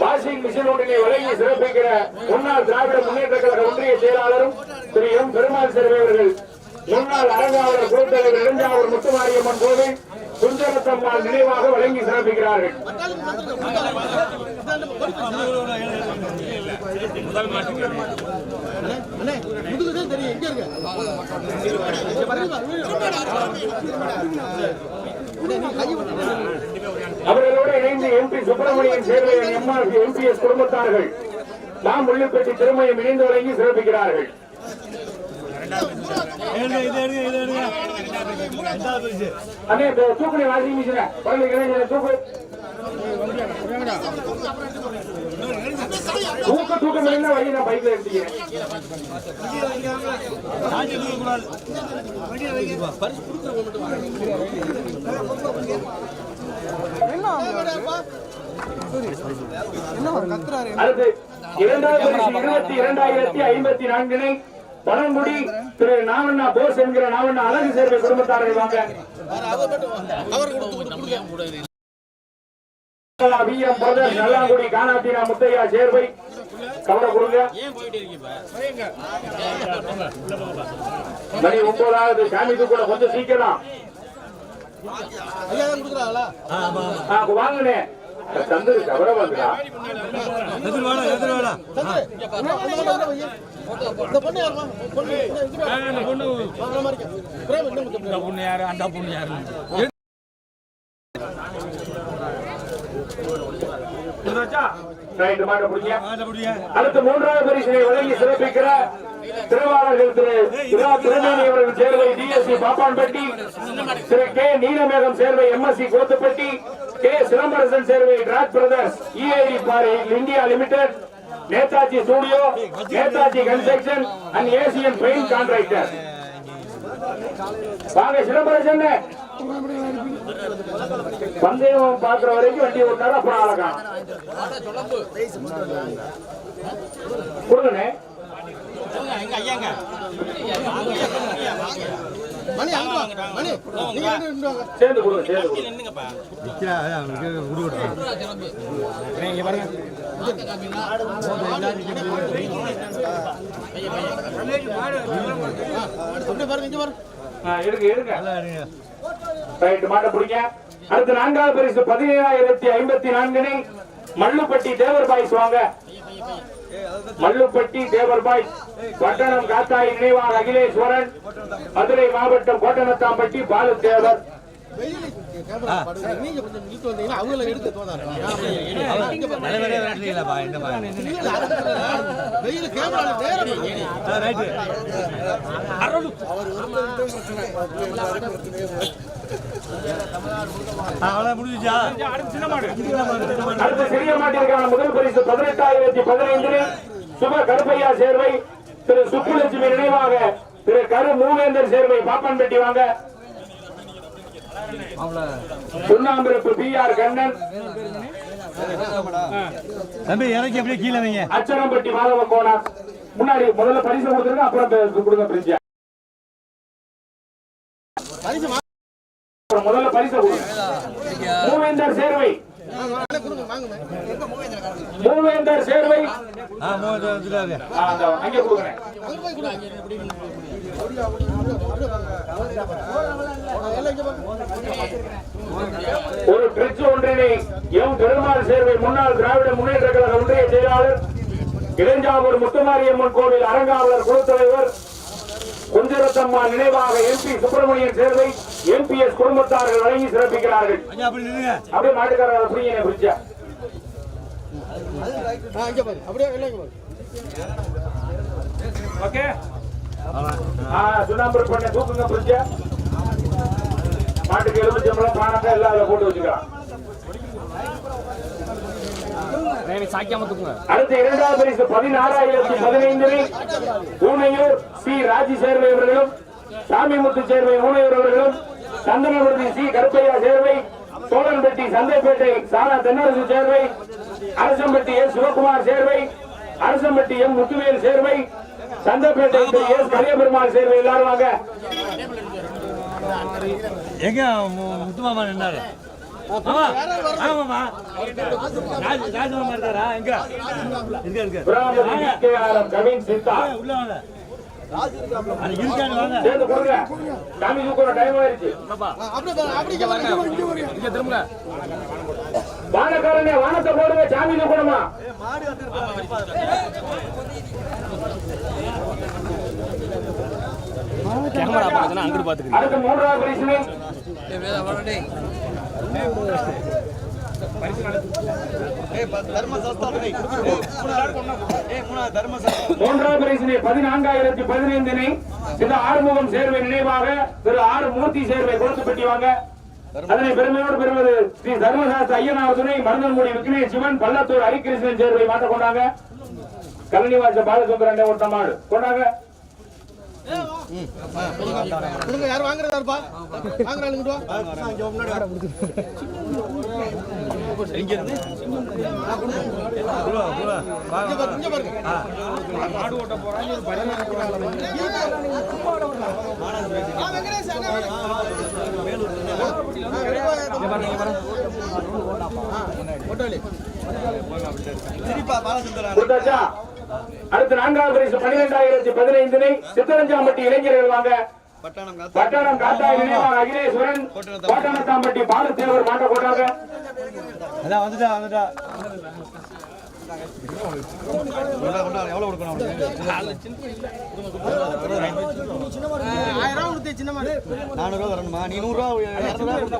Washing machine ஒன்றினை வழங்கி சிறப்பிக்கிற முன்னாள் திராவிட முன்னேற்ற கழக ஒன்றிய செயலாளரும் திரு எம். பெருமாள் சிறுவை அவர்கள் முன்னாள் அரங்காவலர் குழுத்தலைவர் இளஞ்சாவூர் முத்துமாரியம்மன் கோவில் குஞ்சரத்தம்மாள் நினைவாக வழங்கி சிறப்பிக்கிறார்கள். அவர்களோடு இணைந்து எம்பி சுப்பிரமணியன் சேவையின் எம்ஆர் எம்பிஎஸ் குடும்பத்தார்கள் நாம் உள்ளிப்பட்டி திருமயம் இணைந்து வழங்கி சிறப்பிக்கிறார்கள். அண்ணே இந்த வாஷிங் குழந்தை இளைஞர் தூக்கு தூக்க தூக்க முடியல வழி நான் பைக்ல எடுத்துக்கிறேன். இரண்டாயிரத்தி ஐம்பத்தி நான்கினை பழங்குடி திரு நாவண்ணா போஸ் என்கிற நாவண்ணா அழகு சேர்வை குடும்பத்தார்கள் வாங்க. விஎம் பிரதர்ஸ் நல்லாங்குடி கானாத்தினா முத்தையா சேர்வை கவலை கொடுங்க. மணி ஒன்பதாவது சாமி கூட கொஞ்சம் சீக்கிரம். ஐயா அடுத்த பொண்ணு யாரு அந்த பொண்ணு யாரு மூன்றாவது பரிசனை வழங்கி சிறப்பிக்கிற திருவாளர்கள் திரு திருநேனி அவர்கள் Servai DSC Pappanpatti Thiru K Neelamegam Servai MSc Kothuppatti K. Silambarasan Servai track brothers EID Parry India limited Netaji studio Netaji construction and Asian paint contractor வாங்க சிதம்பரசன். பந்தயம் பாக்குற வரைக்கும் வண்டி ஓட்டாரு அப்புறம் ஆளக்கான் கொடுங்கண்ணே. மணி அங்க நீங்க ரெண்டு சேர்ந்து கொடுங்க சேர்ந்து கொடுங்க. அடுத்து நான்காவது பரிசு பதினேழாயிரத்தி ஐம்பத்தி நான்கினை மல்லுப்பட்டி தேவர் பாய்ஸ் வாங்க மல்லுப்பட்டி தேவர் பாய்ஸ் பட்டணம் காத்தாய் நினைவாக அகிலேஸ்வரன் மதுரை மாவட்டம் கோட்டனத்தாம்பட்டி பாலு தேவர். அடுத்து சிறிய மாட்டிற்கான முதல் பரிசு பதினெட்டாயிரத்தி பதினைந்தில் சுப கருப்பையா சேர்வை திரு சுப்புலட்சுமி நினைவாக திரு கரு மூவேந்தர் சேர்வை பாப்பன்பட்டி வாங்க. Sunnambirappu P R Kannan. தம்பி இறக்கி அப்படியே கீழே வைங்க. அச்சனம்பட்டி மாதவ கோணம் முன்னாடி முதல்ல பரிசு கொடுத்துருங்க அப்புறம் கொடுங்க பிரிஞ்சா முதல்ல பரிசு கொடுங்க. மூவேந்தர் சேர்வை. மூவேந்தர் சேர்வை அங்க ஒரு பிரிட்ஜ் ஒன்றினை எம் பெருமாள் சேர்வை முன்னாள் திராவிட முன்னேற்ற கழக ஒன்றிய செயலாளர் இளஞ்சாவூர் முத்துமாரியம்மன் கோவில் அரங்காவலர் குழு தலைவர் குஞ்சரத்தம்மா நினைவாக எம்பி சுப்பிரமணியன் சேர்வை எம்பிஎஸ் குடும்பத்தார்கள் வழங்கி சிறப்பிக்கிறார்கள். அப்படியே மாட்டுக்காரர் எல்லாம் இங்க பாருங்க. ஓகே. சுண்ணாம்பு பண்ண தூக்குங்க பிரிட்ஜா மாட்டுக்கு எலுமிச்சம்பளம் பானத்தை எல்லாம் அதில் போட்டு வச்சுக்கலாம். அடுத்த இரண்டாவது பரிசு பதினாறாயிரத்தி பதினைந்தில் ஊனையூர் சி. ராஜி சேர்வை அவர்களும் சாமிமுத்து சேர்வை ஊனையூர் அவர்களும் Santhanapurathi C. Karuppaiya Servai Cholanpatti Santhaipettai Sara Thennarasu Servai Arasampatti S. Sivakumar Servai Arasampatti M. Muthuvel Servai Santhaipettai S. Kaliyaperumal Servai எல்லாரும் வாங்க. எங்க முத்துமாமா நின்னாரு? ராஜமாமா இருக்காரா? எங்க? இருக்க. உள்ள வாங்க. அது இருக்கான்னு வாங்க சாமி தூக்குற டைம் ஆயிருச்சு வானக்காரனே வானத்தை அடுத்து மூன்றாவது பரிசினை மூன்றாம் பரிசினை பதினான்காயிரத்தி பதினைந்தினை இந்த ஆறுமுகம் சேர்வை நினைவாக திரு ஆறு மூர்த்தி சேர்வை கொடுத்து கட்டிவாங்க அதனை பெருமையோடு பெறுவது ஸ்ரீ தர்மசாஸ்திர ஐயனார் துணை மருந்தன்மொழி விக்னேஷ் சிவன் பள்ளத்தூர் ஹரிகிருஷ்ணன் சேர்வை மாட்ட கொண்டாங்க. கலனிவாச பாலசுந்தரன் ஒரு மாடு. கொண்டாங்க. யார் வாங்குறதா இருப்பா? இங்க அடுத்து நான்காவது பனிரெண்டாயிரத்தி பன்னிரெண்டாயிரத்தி பதினைந்தினை சித்தரஞ்சாம்பட்டி இளைஞர்கள் வாங்க. பட்டணம் காத்தாய் நினைவாக அகிலேஸ்வரன்? கோட்டனத்தாம்பட்டி பாலத்தேவர் மாட்ட கொண்டாங்க அதான் வந்துட்டா வந்துட்டா. ஆயிரம் கொடுத்து சின்ன நானூறுவா வரணுமா நீ நூறுரூவா இரநூறுவா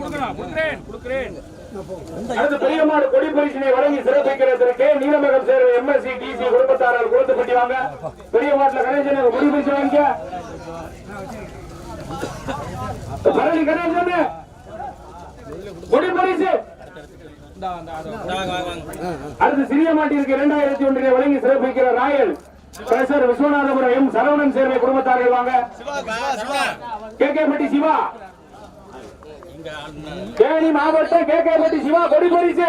கொடுத்தா அடுத்து பெரியம்மாடு கொடி பரிசினை வழங்கி சிறப்பிக்கிறதற்கு நீலமகம் சேர்ந்த எம்எஸ்சி டிசி குடும்பத்தாரர் கொடுத்து பட்டி வாங்க. பெரிய கணேசன் கொடி பரிசு வாங்க. பரணி கணேசன். கொடி பரிசு. அடுத்து சிறிய மாட்டிற்கு இரண்டாயிரத்தி ஒன்றிலே வழங்கி சிறப்பிக்கிற ராயல். பிரசர் விஸ்வநாதபுரம் எம் சரவணன் சேர்வை குடும்பத்தார்கள் வாங்க. கே. கே. பட்டி சிவா. தேனி மாவட்டம் கே கே பட்டி சிவா கொடி பரிசு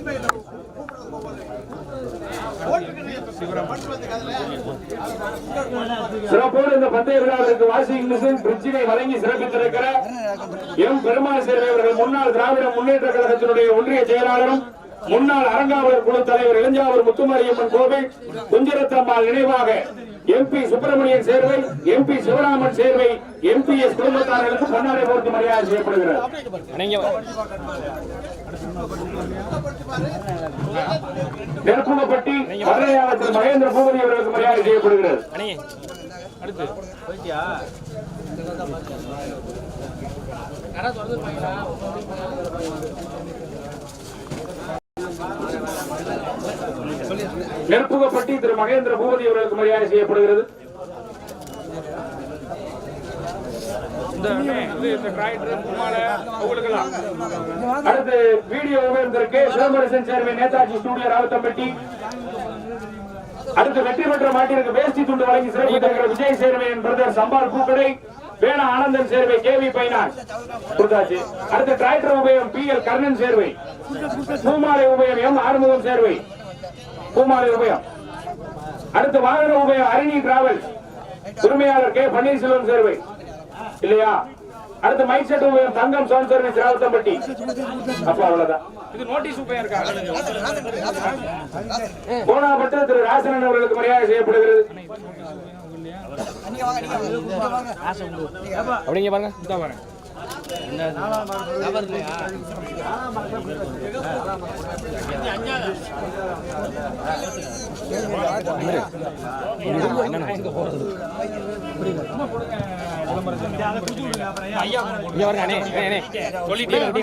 சிறப்போடு இந்த பந்தய விழாவிற்கு வாஷிங் மிஷின் பிரிட்ஜினை வழங்கி சிறப்பித்திருக்கிற எம் பெருமாள் சேர் அவர்கள் முன்னாள் திராவிட முன்னேற்ற கழகத்தினுடைய ஒன்றிய செயலாளரும் முன்னாள் அரங்காவலர் குழு தலைவர் இளஞ்சாவூர் முத்துமாரியம்மன் கோவில் குஞ்சரத்தம்மாள் நினைவாக MP Subramanian Servai MP Sivaraman Servai MPS குடும்பத்தார்களுக்கு பொன்னாடை போர்த்து மரியாதை செய்யப்படுகிறது. நெருப்புமப்பட்டி மதுரையாளத்தில் மகேந்திர பூபதி அவர்களுக்கு மரியாதை செய்யப்படுகிறது. நெருப்புகப்பட்டி திரு மகேந்திர பூபதி அவர்களுக்கு மரியாதை செய்யப்படுகிறது. அடுத்து வீடியோ உபயோகத்திற்கு சிதம்பரசன் சேர்வை நேதாஜி ஸ்டூடியோ ராவுத்தம்பட்டி. அடுத்து வெற்றி பெற்ற மாட்டிற்கு வேஷ்டி துண்டு வழங்கி சிறப்பித்திருக்கிற விஜய் சேர்வையின் பிரதர் சம்பால் பூக்கடை வேணா ஆனந்தன் சேர்வை கேவி பைனான். கொடுத்தாச்சு. அடுத்து டிராக்டர் உபயம் பி எல் கர்ணன் சேர்வை. பூமாலை உபயம் எம் ஆறுமுகம் சேர்வை. பூமாலை உபயம். அடுத்து வாகன உபயம் அரணி டிராவல்ஸ் உரிமையாளர் கே பன்னீர்செல்வம் சேர்வை. இல்லையா? அடுத்து மைக் செட் உபயம் தங்கம் சவுண்ட் சர்வீஸ் ராவுத்தம்பட்டி அப்ப அவ்வளவுதான். இது நோட்டீஸ் உபயம் இருக்கா கோணாப்பட்டு திரு ராசனன் அவர்களுக்கு மரியாதை செய்யப்படுகிறது. அப்படிங்க பாருங்க.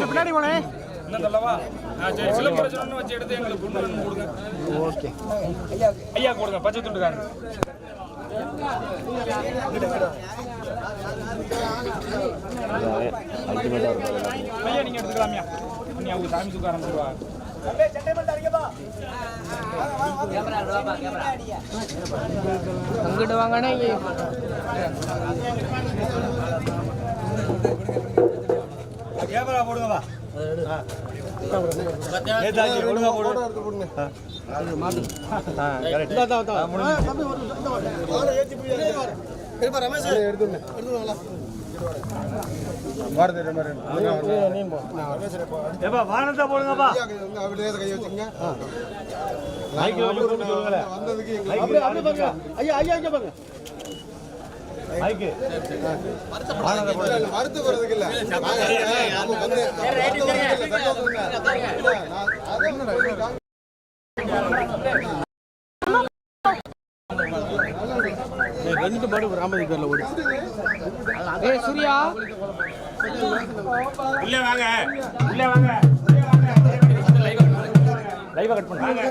பின்னாடி போனே கொடுங்க ஓகே ஐயா கொடுங்க பச்சை துண்டுக்காரங்க ஐயா நீங்கள் எடுத்துக்கலாமியா நீ அவங்க சாமி தூக்க ஆரம்பிச்சிருவா அங்கிட்டு வாங்கண்ணே கேமரா போடுங்கப்பா. நேதாஜி வானத்தை போடுங்கப்பா ஐயா ஐயா ஐயா பாருங்க. மைக்கு மறுத்து போறதுக்கு இல்ல ரெண்டு மாடு ராமதி பேர்ல ஓடி ஏய் சூர்யா உள்ள வாங்க உள்ள வாங்க லைவா கட் பண்ணுங்க